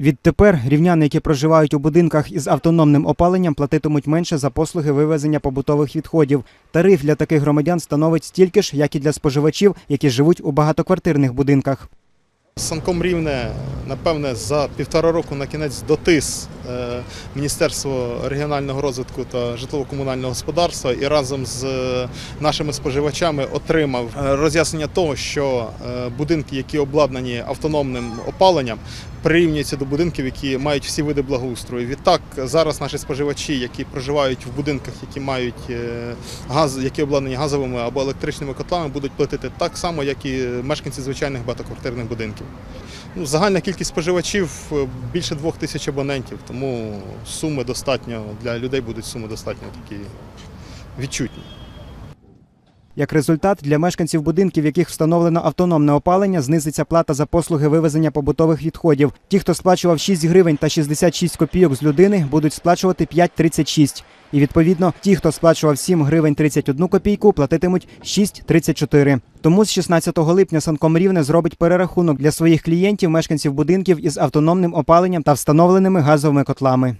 Відтепер рівняни, які проживають у будинках із автономним опаленням, платитимуть менше за послуги вивезення побутових відходів. Тариф для таких громадян становить стільки ж, як і для споживачів, які живуть у багатоквартирних будинках. Санком рівне, напевне, за півтора року на кінець дотис Міністерство регіонального розвитку та житлово-комунального господарства і разом з е, нашими споживачами отримав е, роз'яснення того, що е, будинки, які обладнані автономним опаленням, прирівнюються до будинків, які мають всі види благоустрою. Відтак зараз наші споживачі, які проживають в будинках, які мають е, газ, які обладнані газовими або електричними котлами, будуть платити так само, як і мешканці звичайних багатоквартирних будинків. Ну, загальна кількість споживачів е, більше двох тисяч абонентів, тому суми достатньо для людей будуть суми достатньо такі відчутні. Як результат, для мешканців будинків, в яких встановлено автономне опалення, знизиться плата за послуги вивезення побутових відходів. Ті, хто сплачував 6 гривень та 66 копійок з людини, будуть сплачувати 5,36. І відповідно, ті, хто сплачував 7 гривень 31 копійку, платитимуть 6,34. Тому з 16 липня Санком Рівне зробить перерахунок для своїх клієнтів, мешканців будинків із автономним опаленням та встановленими газовими котлами.